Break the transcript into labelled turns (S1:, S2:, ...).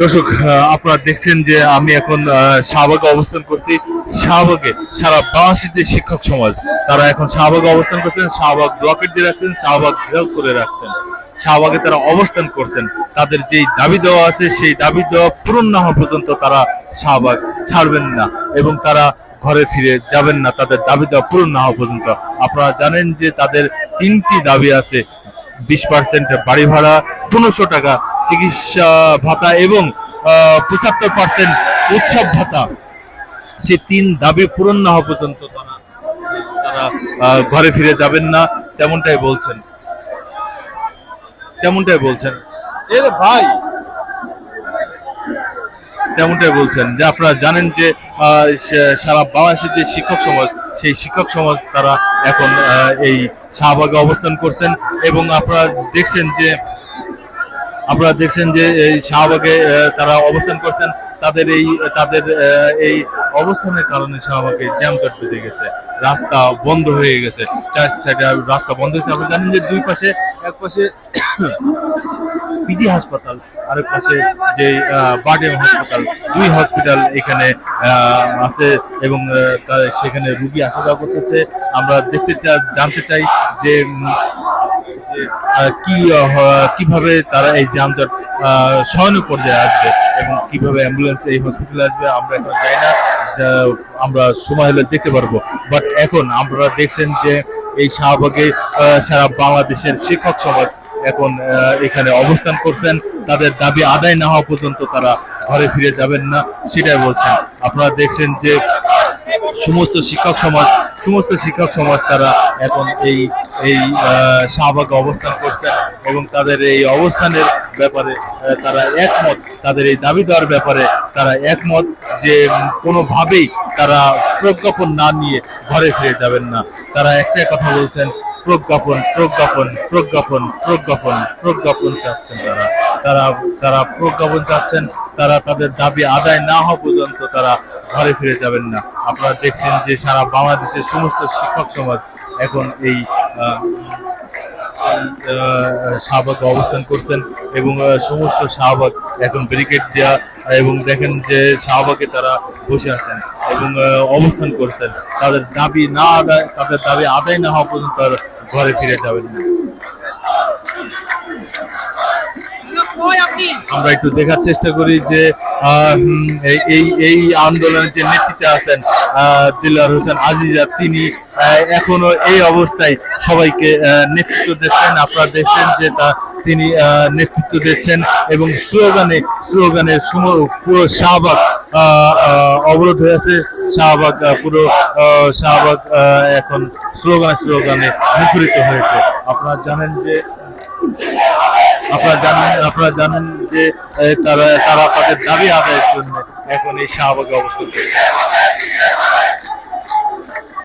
S1: দর্শক আপনারা দেখছেন যে আমি এখন শাহবাগে অবস্থান করছি। শাহবাগে সারা বাংলাদেশের যে শিক্ষক সমাজ, তারা এখন শাহবাগে অবস্থান করছেন, শাহবাগ ব্লকেট দিয়ে রাখছেন, শাহবাগ ঘেরাও করে রাখছেন। শাহবাগে তারা অবস্থান করছেন। তাদের যেই দাবি দেওয়া আছে, সেই দাবি দেওয়া পূরণ না হওয়া পর্যন্ত তারা শাহবাগ ছাড়বেন না এবং তারা ঘরে ফিরে যাবেন না। তাদের দাবি দেওয়া পূরণ না হওয়া পর্যন্ত। আপনারা জানেন যে তাদের তিনটি দাবি আছে, বিশ পার্সেন্ট বাড়ি ভাড়া, পনেরোশো টাকা চিকিৎসা ভাতা এবং পঁচাত্তর পার্সেন্ট উৎসব ভাতা, সে তিন দাবি পূরণ না হওয়া পর্যন্ত তারা তারা ঘরে ফিরে যাবেন না, তেমনটাই বলছেন। তেমনটাই বলছেন। এর ভাই, তেমনটাই বলছেন যে আপনারা জানেন যে সারা বাংলাদেশের যে শিক্ষক সমাজ, সেই শিক্ষক সমাজ তারা এখন এই শাহবাগে অবস্থান করছেন এবং আপনারা দেখছেন যে আপনারা দেখছেন যে এই শাহবাগে তারা অবস্থান করছেন। তাদের এই তাদের এই অবস্থানের কারণে শাহবাগে জ্যাম জট বেঁধে গেছে। রাস্তা বন্ধ হয়ে গেছে। চার সাইডে রাস্তা বন্ধ হয়েছে। আপনি জানেন যে দুই পাশে, এক পাশে পিজি হাসপাতাল, আরেক পাশে যে বার্ডেম হাসপাতাল, দুই হসপিটাল এখানে আছে এবং সেখানে রুগী আসা যাওয়া করতেছে। আমরা দেখতে চাই জানতে চাই যে কি কীভাবে তারা এই যানজট আহ, সহনীয় পর্যায়ে আসবে এবং কীভাবে অ্যাম্বুলেন্স এই হসপিটালে আসবে আমরা এখন যাই না যা আমরা সময় হলে দেখতে পারব। বাট এখন আমরা দেখছেন যে এই শাহবাগে সারা বাংলাদেশের শিক্ষক সমাজ এখন এখানে অবস্থান করছেন। তাদের দাবি আদায় না হওয়া পর্যন্ত তারা ঘরে ফিরে যাবেন না সেটাই বলছেন। আপনারা দেখছেন যে সমস্ত শিক্ষক সমাজ সমস্ত শিক্ষক সমাজ তারা এখন এই এই শাহবাগে অবস্থান করছেন এবং তাদের এই অবস্থানের ব্যাপারে তারা একমত। তাদের এই দাবি দেওয়ার ব্যাপারে তারা একমত যে কোনোভাবেই তারা প্রজ্ঞাপন না নিয়ে ঘরে ফিরে যাবেন না। তারা একটাই কথা বলছেন, প্রজ্ঞাপন প্রজ্ঞাপন প্রজ্ঞাপন প্রজ্ঞাপন প্রজ্ঞাপন চাচ্ছেন তারা। তারা তারা প্রজ্ঞাপন চাচ্ছেন, তারা তাদের দাবি আদায় না হওয়া পর্যন্ত তারা ঘরে ফিরে যাবেন না। আপনারা দেখছেন যে সারা বাংলাদেশের সমস্ত শিক্ষক সমাজ এখন এই আহ, অবস্থান করছেন এবং সমস্ত শাহবাগ এখন ব্যারিকেড দেওয়া এবং দেখেন যে শাহবাগে তারা বসে আছেন এবং অবস্থান করছেন। তাদের দাবি না আদায় তাদের দাবি আদায় না হওয়া পর্যন্ত ঘরে ফিরে যাবেন না। আমরা একটু দেখার চেষ্টা করি যে এই- এই আন্দোলনের যে নেতৃত্বে আছেন দিলওয়ার হোসেন আজিজা, তিনি এখনও এই অবস্থায় সবাইকে নেতৃত্ব দিচ্ছেন। আপনারা দেখছেন যে তা, তিনি নেতৃত্ব দিচ্ছেন এবং স্লোগানে স্লোগানে পুরো শাহবাগ অবরোধ হয়ে আছে। শাহবাগ পুরো শাহবাগ এখন স্লোগানে স্লোগানে মুখরিত হয়েছে। আপনারা জানেন যে আপনারা জানেন আপনারা জানেন যে তারা তারা তাদের দাবি আদায়ের জন্য এখন এই শাহবাগে অবস্থান করছে